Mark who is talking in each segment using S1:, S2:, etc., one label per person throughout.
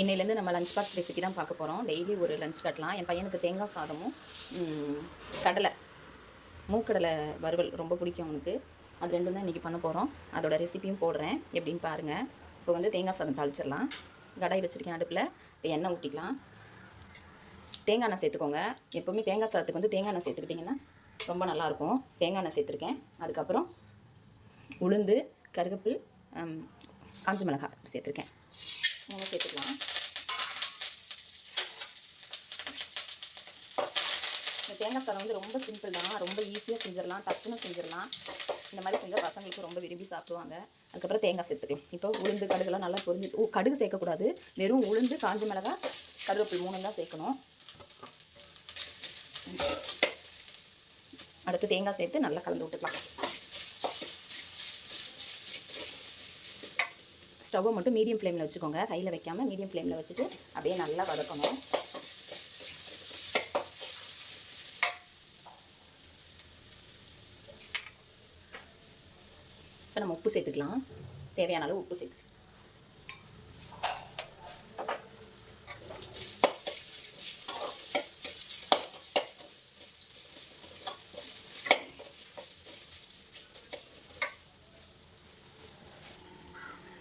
S1: இன்னையிலேருந்து நம்ம lunch box recipe தான் பார்க்க போகிறோம் டெய்லி ஒரு லஞ்ச் கட்டலாம். என் பையனுக்கு தேங்காய் சாதமும் கடலை மூக்கடலை வறுவல் ரொம்ப பிடிக்கும் அவனுக்கு. அது ரெண்டும் தான் இன்றைக்கி பண்ண போகிறோம் அதோட ரெசிபியும் போடுறேன். எப்படின்னு பாருங்கள் இப்போ வந்து தேங்காய் சாதம் தாளிச்சிடலாம். கடாய் வச்சுருக்கேன் அடுப்பில். இப்போ எண்ணெய் ஊற்றிக்கலாம் தேங்காய் எண்ணெய் சேர்த்துக்கோங்க. எப்போவுமே தேங்காய் சாதத்துக்கு வந்து தேங்காய் எண்ணெய் சேர்த்துக்கிட்டிங்கன்னா ரொம்ப நல்லாயிருக்கும். தேங்காய் எண்ணெய் சேர்த்துருக்கேன். அதுக்கப்புறம் உளுந்து கருகப்பில் காஞ்சி மிளகாய் சேர்த்துருக்கேன். மூணு சேர்த்துக்கலாம். இந்த தேங்காய் சாதம் வந்து ரொம்ப சிம்பிள் தான். ரொம்ப ஈஸியாக செஞ்சிடலாம் டக்குன்னு செஞ்சிடலாம் இந்த மாதிரி செஞ்சால் பசங்களுக்கு ரொம்ப விரும்பி சாப்பிடுவாங்க. அதுக்கப்புறம் தேங்காய் சேர்த்துக்கலாம். இப்போ உளுந்து கடுகுலாம் நல்லா பொரிஞ்சு ஓ கடுகு சேர்க்கக்கூடாது. வெறும் உளுந்து காஞ்ச மிளகா கருவேப்பில் மூணு தான் சேர்க்கணும். அடுத்து தேங்காய் சேர்த்து நல்லா கலந்து விட்டுக்கலாம். ஸ்டவ்வை மட்டும் மீடியம் ஃப்ளேமில் வச்சுக்கோங்க. கையில் வைக்காமல் மீடியம் ஃப்ளேமில் வச்சுட்டு அப்படியே நல்லா வதக்கணும். இப்போ நம்ம உப்பு சேர்த்துக்கலாம். தேவையான அளவு உப்பு சேர்த்து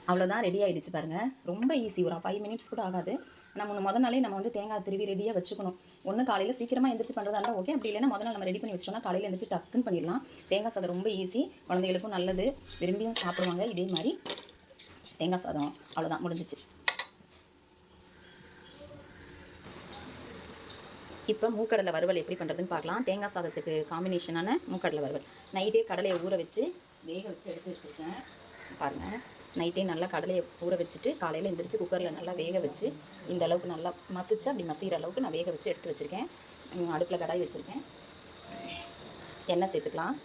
S1: அவ்வளோதான் ரெடி ஆகிடுச்சு பாருங்கள் ரொம்ப ஈஸி ஒரு ஃபைவ் மினிட்ஸ் கூட ஆகாது. நம்ம ஒன்று முத நாளே நம்ம வந்து தேங்காய் திருவி ரெடியாக வச்சுக்கணும். ஒன்று காலையில் சீக்கிரமாக எந்திரிச்சு பண்ணுறதா இருந்தால் ஓகே அப்படி இல்லைன்னா முதல்ல நம்ம ரெடி பண்ணி வச்சிட்டோம்னா காலையில் எந்திரிச்சு டக்குன்னு பண்ணிடலாம். தேங்காய் சாதம் ரொம்ப ஈஸி குழந்தைகளுக்கும் நல்லது. விரும்பியும் சாப்பிடுவாங்க. இதே மாதிரி தேங்காய் சாதம். அவ்வளோதான் முடிஞ்சிச்சு. இப்போ மூக்கடலை வறுவல் எப்படி பண்ணுறதுன்னு பார்க்கலாம். தேங்காய் சாதத்துக்கு காம்பினேஷனான மூக்கடலை வறுவல். நைட்டே கடலையை ஊற வச்சு வேக வச்சு எடுத்து வச்சுருக்கேன். பாருங்கள் நைட்டே நல்லா கடலையை ஊற வச்சுட்டு காலையில் எந்திரிச்சு குக்கரில் நல்லா வேக வச்சு இந்த அளவுக்கு நல்லா மசிச்சு அப்படி மசிகிற அளவுக்கு நான் வேக வச்சு எடுத்து வச்சுருக்கேன். அடுப்பில் கடாய் வச்சுருக்கேன். எண்ணெய் சேர்த்துக்கலாம்.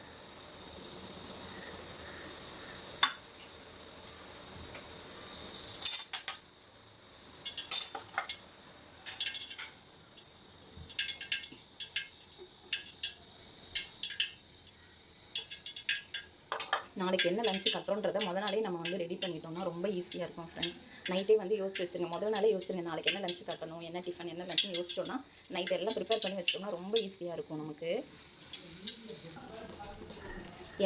S1: நாளைக்கு என்ன லஞ்சு கட்டுறோன்றதை முத நாளே நம்ம வந்து ரெடி பண்ணிட்டோம்னா ரொம்ப ஈஸியாக இருக்கும் ஃப்ரெண்ட்ஸ் நைட்டே வந்து யோசிச்சு வச்சுருங்க. முதல் நாளே யோசிச்சுருங்க. நாளைக்கு என்ன லஞ்சு கட்டணும்? என்ன டிஃபன் என்ன லஞ்சுன்னு யோசிச்சோன்னா நைட் எல்லாம் ப்ரிப்பேர் பண்ணி வச்சிட்டோம்னா ரொம்ப ஈஸியாக இருக்கும் நமக்கு.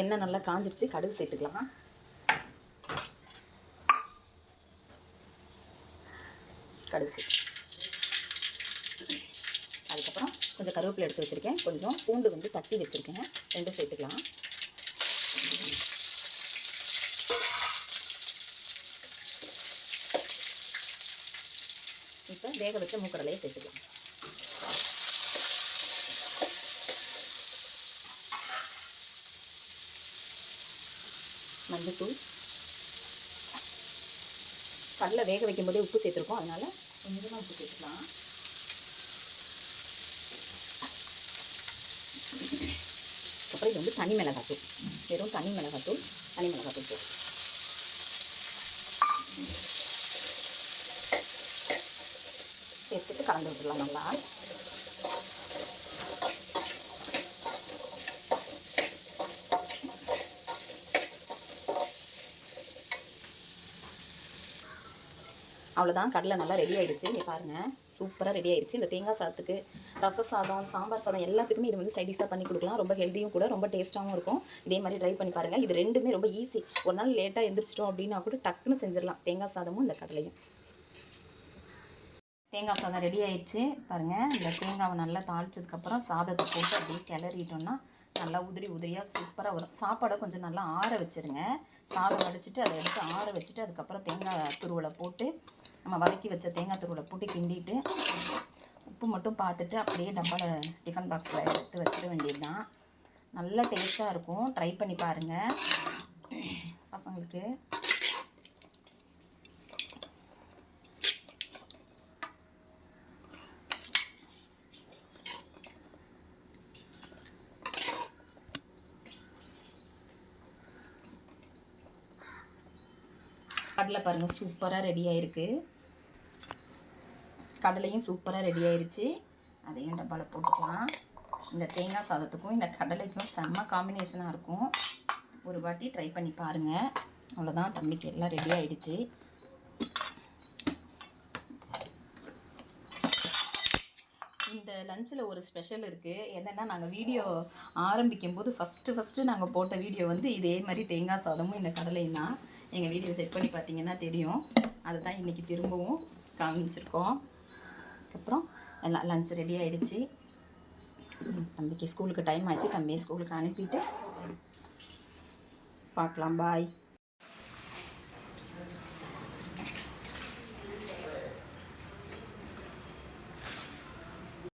S1: எண்ணெய் நல்லா காஞ்சிருச்சு. கடுகு சேர்த்துக்கலாம். கடுகு சேர்த்து. அதுக்கப்புறம் கொஞ்சம் கருவேப்பிலை எடுத்து வச்சுருக்கேன். கொஞ்சம் பூண்டு வந்து தட்டி வச்சுருக்கேன். ரெண்டும் சேர்த்துக்கலாம். இப்போ வேக வச்ச மூக்கடலையை சேர்த்துக்கலாம். மஞ்சத்தூள். கடலை வேக வைக்கும் போதே உப்பு சேர்த்துருக்கோம். அதனால கொஞ்சமாக உப்பு சேர்த்துக்கலாம். அப்புறம் இது வந்து தனி மிளகாத்தூள். வெறும் தனி மிளகாத்தூள் தனி மிளகாத்தூள் போட்டு கலந்து விட்டுலாம் நல்லா அவ்வளோதான் கடலை நல்லா ரெடி ஆகிடுச்சு இங்கே பாருங்கள் சூப்பராக ரெடி ஆகிடுச்சு இந்த தேங்காய் சாதத்துக்கு ரச சாதம் சாம்பார் சாதம் எல்லாத்துக்குமே இது வந்து சைடிஷாக பண்ணி கொடுக்கலாம். ரொம்ப ஹெல்த்தியும் கூட ரொம்ப டேஸ்ட்டாகவும் இருக்கும். இதே மாதிரி ட்ரை பண்ணி பாருங்கள் இது ரெண்டுமே ரொம்ப ஈஸி ஒரு நாள் லேட்டாக எந்திரிச்சிட்டோம் அப்படின்னா கூட டக்குன்னு செஞ்சிடலாம். தேங்காய் சாதமும் இந்த கடலையும். தேங்காய் சாதம் ரெடி ஆயிடுச்சு. பாருங்கள் இந்த தேங்காவை நல்லா தாளிச்சதுக்கப்புறம் சாதத்தை போட்டு அப்படியே கிளறிட்டோம்னா நல்லா உதிரி உதிரியாக சூப்பராக வரும். சாப்பாடை கொஞ்சம் நல்லா ஆற வச்சுருங்க. சாதம் வடிச்சிட்டு அதை எடுத்து ஆற வச்சுட்டு அதுக்கப்புறம் தேங்காய் துருவலை போட்டு நம்ம வதக்கி வச்ச தேங்காய் துருவலை போட்டு கிண்டிட்டு உப்பு மட்டும் பார்த்துட்டு அப்படியே டப்பாவில் டிஃபன் பாக்ஸில் எடுத்து வச்சிட வேண்டியது தான் நல்லா டேஸ்ட்டாக இருக்கும். ட்ரை பண்ணி பாருங்கள் பசங்களுக்கு கடலை பாருங்கள் சூப்பராக ரெடி ஆயிருக்கு. கடலையும் சூப்பராக ரெடி ஆயிருச்சு. அதையும் டப்பாவில் போட்டுக்கலாம். இந்த தேங்காய் சாதத்துக்கும் இந்த கடலைக்கும் செம்ம காம்பினேஷனாக இருக்கும். ஒரு வாட்டி ட்ரை பண்ணி பாருங்கள் அவ்வளோதான் தம்பிக்கு எல்லாம் ரெடி ஆகிடுச்சு இந்த லஞ்சில் ஒரு ஸ்பெஷல் இருக்குது என்னென்னா நாங்கள் வீடியோ ஆரம்பிக்கும் போது ஃபஸ்ட்டு ஃபஸ்ட்டு நாங்கள் போட்ட வீடியோ வந்து இதே மாதிரி தேங்காய் சாதமும் இந்த கடலையும் தான். எங்கள் வீடியோ செக் பண்ணி பார்த்தீங்கன்னா தெரியும். அதை தான் இன்றைக்கி திரும்பவும் காமிச்சிருக்கோம். அதுக்கப்புறம் எல்லாம் லஞ்ச் ரெடி ஆகிடுச்சு தம்பிக்கு ஸ்கூலுக்கு டைம் ஆச்சு. தம்பியை ஸ்கூலுக்கு அனுப்பிட்டு பார்க்கலாம். பாய்